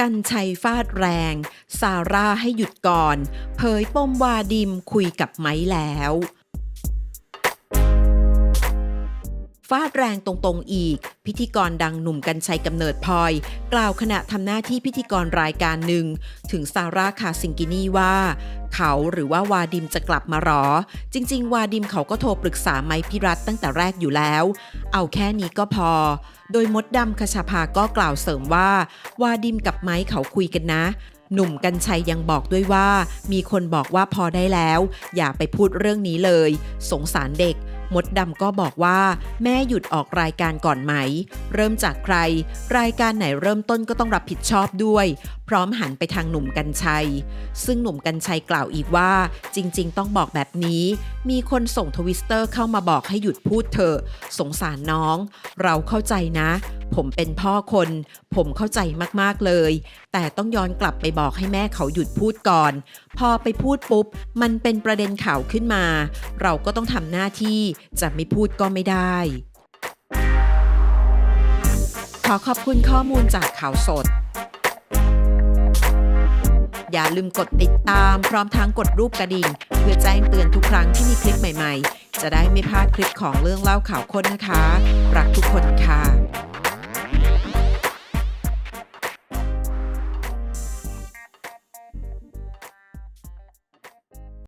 กันชัยฟาดแรง ซาร่าให้หยุดก่อน เผยปมวาดิมคุยกับไม้แล้ว ฟาดแรงตรงๆอีก พิธีกรดังหนุ่มกัญชัยกำเนิดพลอย กล่าวขณะทำหน้าที่พิธีกรรายการหนึ่ง ถึงซาร่าคาซิงกินีว่า เขาหรือว่าวาดิมจะกลับมาหรอ จริง ๆ วาดิมเขาก็โทรปรึกษาไมพิรัตตั้งแต่แรกอยู่แล้ว เอาแค่นี้ก็พอ โดยมดดำคชาภาก็กล่าวเสริมว่า วาดิมกับไมเขาคุยกันนะหนุ่มกัญชัยยังบอกด้วยว่า มีคนบอกว่าพอได้แล้ว อย่าไปพูดเรื่องนี้เลย สงสารเด็ก มดดำก็บอกว่า แม่หยุดออกรายการก่อนไหม เริ่มจากใคร รายการไหนเริ่มต้นก็ต้องรับผิดชอบด้วย พร้อมหันไปทางหนุ่มกัญชัย ซึ่งหนุ่มกัญชัยกล่าวอีกว่า จริง ๆ ต้องบอกแบบนี้ มีคนส่งทวิสเตอร์เข้ามาบอกให้หยุดพูดเถอะสงสารน้อง เราเข้าใจนะ ผมเป็นพ่อคน ผมเข้าใจมากๆเลย แต่ต้องย้อนกลับไปบอกให้แม่เขาหยุดพูดก่อน พอไปพูดปุ๊บ มันเป็นประเด็นข่าวขึ้นมา เราก็ต้องทำหน้าที่จะไม่พูดก็ไม่ได้ ขอขอบคุณข้อมูลจากข่าวสดอย่าลืมกดติดตามพร้อมทั้งกดรูปกระดิ่ง เพื่อแจ้งเตือนทุกครั้งที่มีคลิปใหม่ๆ จะได้ไม่พลาดคลิปของเรื่องเล่าข่าวค้นนะคะ รักทุกคน